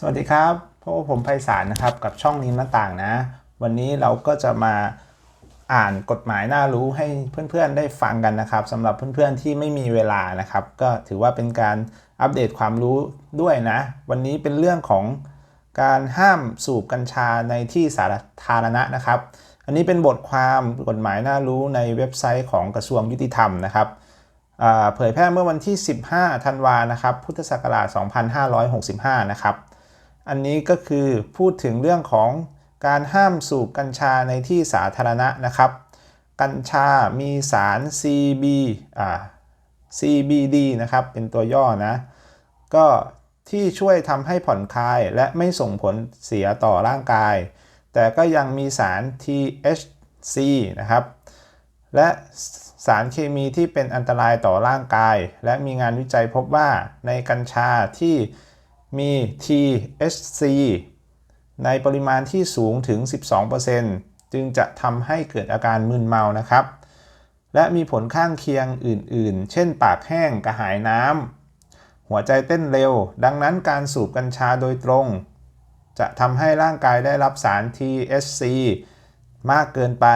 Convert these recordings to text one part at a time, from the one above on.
สวัสดีครับพบกับผมไพศาลนะครับกับช่องนี้หน้าต่างนะ วันนี้เราก็จะมาอ่านกฎหมายน่ารู้ให้เพื่อนๆได้ฟังกันนะครับสำหรับเพื่อนๆที่ไม่มีเวลานะครับ ก็ถือว่าเป็นการอัปเดตความรู้ด้วยนะ วันนี้เป็นเรื่องของการห้ามสูบกัญชาในที่สาธารณะนะครับ อันนี้เป็นบทความกฎหมายน่ารู้ในเว็บไซต์ของกระทรวงยุติธรรมนะครับเผยแพร่เมื่อวันที่ 15 ธันวานะครับ พุทธศักราช 2565 นะครับ อันนี้ก็คือพูดถึงเรื่องของการห้ามสูบกัญชาในที่สาธารณะนะครับ กัญชามีสาร CB อ่า CBD นะครับ เป็นตัวย่อนะ ก็ที่ช่วยทำให้ผ่อนคลายและไม่ส่งผลเสียต่อร่างกาย แต่ก็ยังมีสาร THC นะครับ และสารเคมีที่เป็นอันตรายต่อร่างกาย และมีงานวิจัยพบว่าในกัญชาที่ มี THC ในปริมาณที่สูงถึง 12%จึงจะทำให้เกิดอาการมึนเมานะครับ และมีผลข้างเคียงอื่นๆ เช่นปากแห้งกระหายน้ำหัวใจเต้นเร็ว ดังนั้นการสูบกัญชาโดยตรง จะทำให้ร่างกายได้รับสาร THC มากเกินไป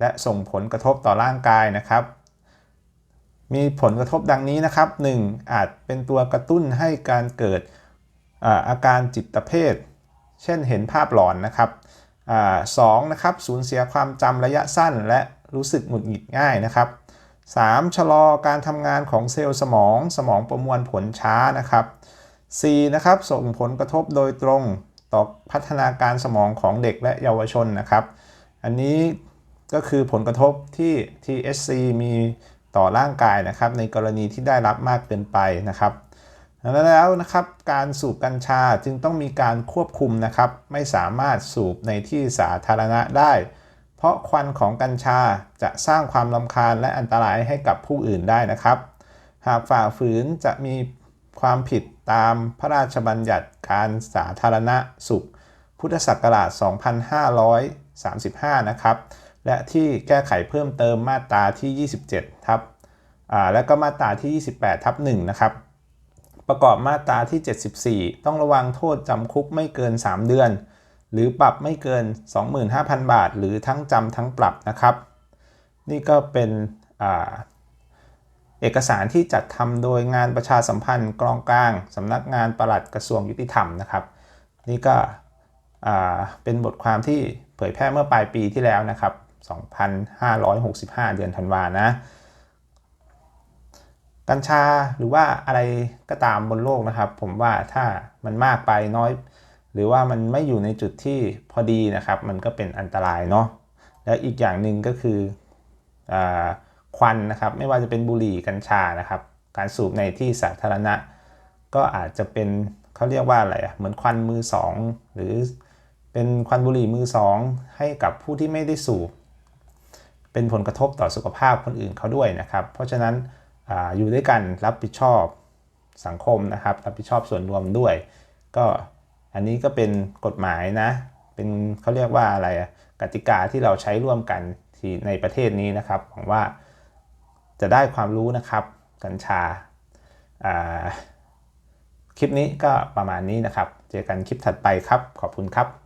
และส่งผลกระทบต่อร่างกายนะครับมีผลกระทบดังนี้นะครับ 1. อาจเป็นตัวกระตุ้นให้การเกิด อาการจิตเภท เช่นเห็นภาพหลอนนะครับอสองนะครับสูญเสียความจำระยะสั้น และรู้สึกหงุดหงิดง่ายนะครับ 3. ชะลอการทำงานของเซลล์สมองสมองประมวลผลช้านะครับ 4. นะครับส่งผลกระทบโดยตรงต่อพัฒนาการสมองของเด็กและเยาวชนนะครับ อันนี้ก็คือผลกระทบที่ THC มีต่อร่างกายนะครับ ในกรณีที่ได้รับมากเกินไปนะครับ แล้วนะครับการสูบกัญชาจึงต้องมีการควบคุมนะครับ ไม่สามารถสูบในที่สาธารณะได้ เพราะควันของกัญชาจะสร้างความรำคาญและอันตรายให้กับผู้อื่นได้นะครับ หากฝ่าฝืนจะมีความผิดตามพระราชบัญญัติการสาธารณะสุข พุทธศักราช 2535 นะครับ และที่แก้ไขเพิ่มเติมมาตราที่ 27 ทับและก็มาตราที่ 28 ทับ1นะครับ ประกอบมาตราที่ 74 ต้องระวังโทษจำคุกไม่เกิน 3 เดือน หรือปรับไม่เกิน 25,000 บาท หรือทั้งจำทั้งปรับนะครับ นี่ก็เป็นอเอกสารที่จัดทำโดยงานประชาสัมพันธ์กองกลางสำนักงานปลัดกระทรวงยุติธรรมนะครับ นี่ก็เป็นบทความที่เผยแพร่เมื่อปลายปีที่แล้วนะครับ 2565 เดือนธันวานะ กัญชาหรือว่าอะไรก็ตามบนโลกนะครับ ผมว่าถ้ามันมากไปน้อย หรือว่ามันไม่อยู่ในจุดที่พอดีนะครับ มันก็เป็นอันตรายเนาะแล้วอีกอย่างหนึ่งก็คืออควันนะครับไม่ว่าจะเป็นบุหรี่กัญชานะครับ การสูบในที่สาธารณะ ก็อาจจะเป็นเขาเรียกว่าอะไรอะเหมือนควันมือสองหรือเป็นควันบุหรี่มือสองให้กับผู้ที่ไม่ได้สูบเป็นผลกระทบต่อสุขภาพคนอื่นเขาด้วยนะครับ เพราะฉะนั้น อยู่ด้วยกันรับผิดชอบสังคมนะครับ รับผิดชอบส่วนรวมด้วย ก็อันนี้ก็เป็นกฎหมายนะ เป็นเขาเรียกว่าอะไรกติกาที่เราใช้ร่วมกันที่ในประเทศนี้นะครับหวังว่าจะได้ความรู้นะครับกัญชาาคลิปนี้ก็ประมาณนี้นะครับ เจอกันคลิปถัดไปครับ ขอบคุณครับ